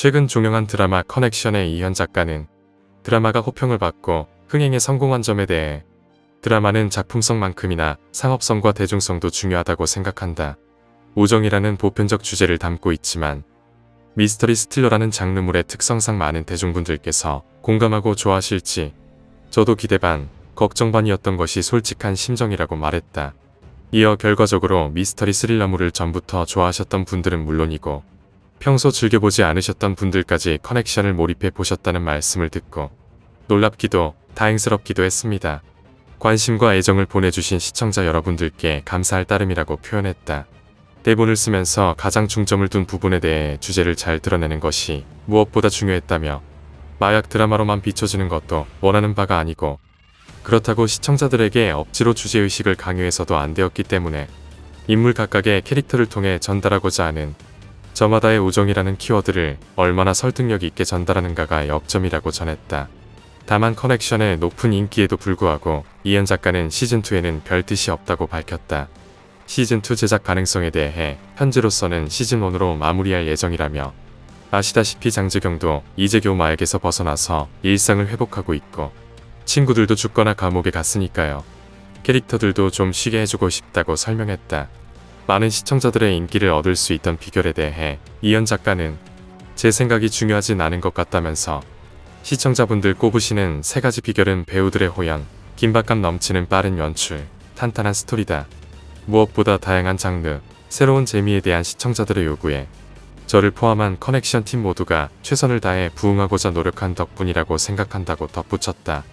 최근 종영한 드라마 커넥션의 이현 작가는 드라마가 호평을 받고 흥행에 성공한 점에 대해 드라마는 작품성만큼이나 상업성과 대중성도 중요하다고 생각한다. 우정이라는 보편적 주제를 담고 있지만 미스터리 스틸러라는 장르물의 특성상 많은 대중분들께서 공감하고 좋아하실지 저도 기대 반, 걱정 반이었던 것이 솔직한 심정이라고 말했다. 이어 결과적으로 미스터리 스릴러물을 전부터 좋아하셨던 분들은 물론이고 평소 즐겨보지 않으셨던 분들까지 커넥션을 몰입해 보셨다는 말씀을 듣고 놀랍기도 다행스럽기도 했습니다. 관심과 애정을 보내주신 시청자 여러분들께 감사할 따름이라고 표현했다. 대본을 쓰면서 가장 중점을 둔 부분에 대해 주제를 잘 드러내는 것이 무엇보다 중요했다며 마약 드라마로만 비춰지는 것도 원하는 바가 아니고 그렇다고 시청자들에게 억지로 주제의식을 강요해서도 안 되었기 때문에 인물 각각의 캐릭터를 통해 전달하고자 하는 저마다의 우정이라는 키워드를 얼마나 설득력 있게 전달하는가가 역점이라고 전했다. 다만 커넥션의 높은 인기에도 불구하고 이현 작가는 시즌2에는 별 뜻이 없다고 밝혔다. 시즌2 제작 가능성에 대해 현재로서는 시즌1으로 마무리할 예정이라며 아시다시피 장재경도 겨우 마약에서 벗어나서 일상을 회복하고 있고 친구들도 죽거나 감옥에 갔으니까요. 캐릭터들도 좀 쉬게 해주고 싶다고 설명했다. 많은 시청자들의 인기를 얻을 수 있던 비결에 대해 이현 작가는 제 생각이 중요하진 않은 것 같다면서 시청자분들 꼽으시는 세 가지 비결은 배우들의 호연, 긴박감 넘치는 빠른 연출, 탄탄한 스토리다. 무엇보다 다양한 장르, 새로운 재미에 대한 시청자들의 요구에 저를 포함한 커넥션 팀 모두가 최선을 다해 부응하고자 노력한 덕분이라고 생각한다고 덧붙였다.